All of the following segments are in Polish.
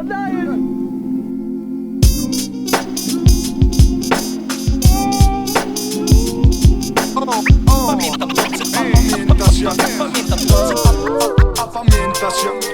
Manda ele. Pamiętam nocy, pamiętam nocy, pamiętam nocy, pamiętam nocy, pamiętam nocy, pamiętam nocy, pamiętam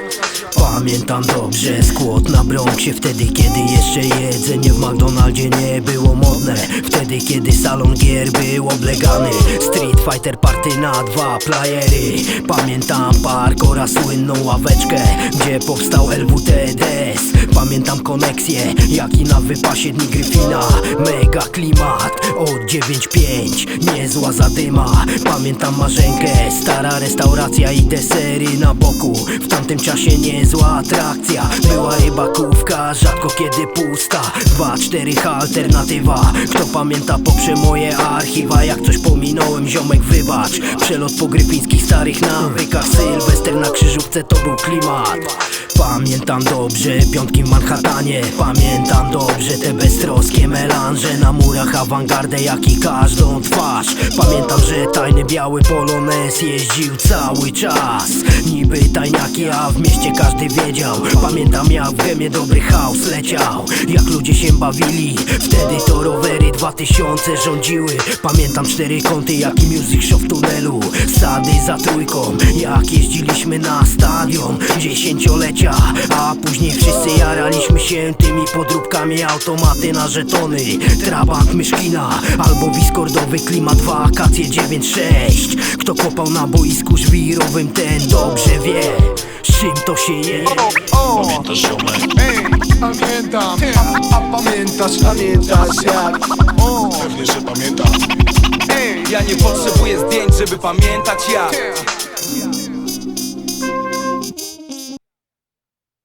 dobrze. Skłot na Bronxie Wtedy kiedy jeszcze jedzenie w McDonaldzie nie było modne. Wtedy kiedy salon gier był oblegany. Street Fighter party na dwa playery. Pamiętam park oraz słynną ławeczkę Gdzie powstał LWTDS Pamiętam koneksję jak i na wypasie dni Gryfina. Mega klimat od 9.5 Niezła zadyma. Pamiętam marzenkę Stara restauracja i desery na boku. W tamtym czasie niezła atrakcja. Była rybakówka, rzadko kiedy pusta. 2-4 alternatywa. Kto pamięta poprze moje archiwa? Jak coś pominąłem ziomek wybacz. Przelot po grypińskich starych nawykach. Sylwester na krzyżówce to był klimat. Pamiętam dobrze piątki w Manhattanie. Pamiętam dobrze te beztroskie melanże. Na murach awangardę jak i każdą twarz. Pamiętam, że tajny biały polonez jeździł cały czas. Niby tajniaki, a w mieście każdy wiedział Pamiętam jak w gemie dobry chaos leciał. Jak ludzie się bawili Wtedy to rowery 2000 rządziły. Pamiętam cztery kąty jak i music show w tunelu. Sady za trójką Jak jeździliśmy na stadion. Dziesięciolecia A później wszyscy jaraliśmy się tymi podróbkami. Automaty na żetony Trabant myszkina Albo wiskordowy klimat. Wakacje 9-6 Kto kopał na boisku żwirowym ten dobrze wie czym to się je? Pamiętasz ziomek? Ej, pamiętam. A, a pamiętasz, pamiętasz jak? O, Pewnie, że pamiętam. Ej, Ja nie potrzebuję zdjęć, żeby pamiętać jak